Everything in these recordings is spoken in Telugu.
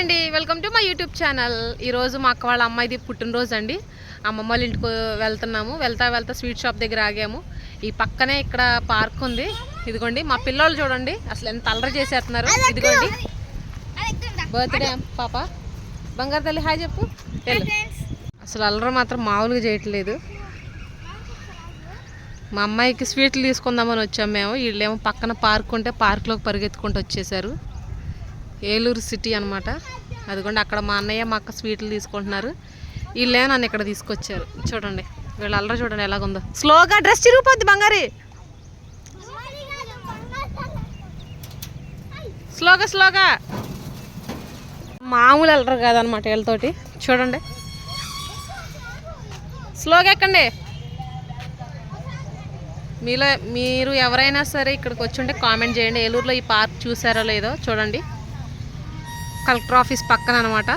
అండి. Welcome to my YouTube channel ఈరోజు మా అక్క వాళ్ళ అమ్మాయిది పుట్టినరోజు అండి. అమ్మమ్మ వాళ్ళ ఇంటికి వెళ్తున్నాము. వెళ్తా వెళ్తా స్వీట్ షాప్ దగ్గర ఆగాము. ఈ పక్కనే ఇక్కడ పార్క్ ఉంది. ఇదిగోండి మా పిల్లలు చూడండి. అసలు ఎంత అల్లరి చేసేస్తున్నారు. ఇదిగోండి. బర్త్డే పాప. బంగారు తల్లి హాయ్ చెప్పు. అసలు అల్లరి మాత్రం మామూలుగా చేయట్లేదు. మా అమ్మాయికి స్వీట్లు తీసుకుందామని వచ్చాము మేము. వీళ్ళేమో పక్కన పార్క్ ఉంటే పార్క్లోకి పరిగెత్తుకుంటూ వచ్చేసారు. ఏలూరు సిటీ అనమాట అదిగోండి అక్కడ మా అన్నయ్య మా అక్క స్వీట్లు తీసుకుంటున్నారు. వీళ్ళే నన్ను ఇక్కడ తీసుకొచ్చారు. చూడండి వీళ్ళు అల్లరి చూడండి ఎలాగుందో. స్లోగా డ్రెస్ చిరిగిపోద్ది బంగారి. స్లోగా స్లోగా. మామూలు అల్లరు కాదనమాట వీళ్ళతోటి. చూడండి. స్లోగా ఎక్కండి. మీలో మీరు ఎవరైనా సరే ఇక్కడికి వచ్చి ఉంటే కామెంట్ చేయండి. ఏలూరులో ఈ పార్క్ చూసారో లేదో చూడండి. కలెక్టర్ ఆఫీస్ పక్కన అనమాట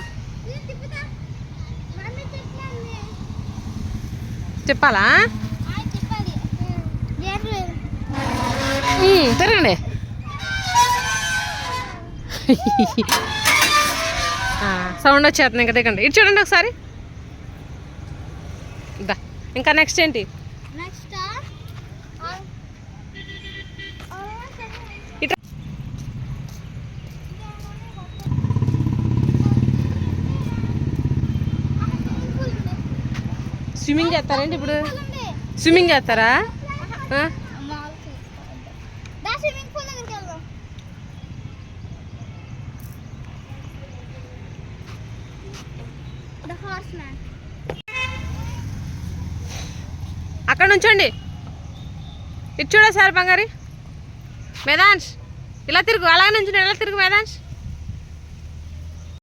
చెప్పాలా? ఉమ్, తిరగండి సౌండ్ వచ్చేస్తుంది ఇంకా దిగండి. ఇటు చూడండి ఒకసారి. ఇంకా నెక్స్ట్ ఏంటి? స్విమ్మింగ్ చేస్తారండి ఇప్పుడు? స్విమ్మింగ్ చేస్తారా? అక్కడ నుంచోండి. ఇటు చూడ సార్ బంగారి. మేదాంష్ ఇలా తిరుగు. అలాగే నుంచి ఇలా తిరుగు మేదాంష్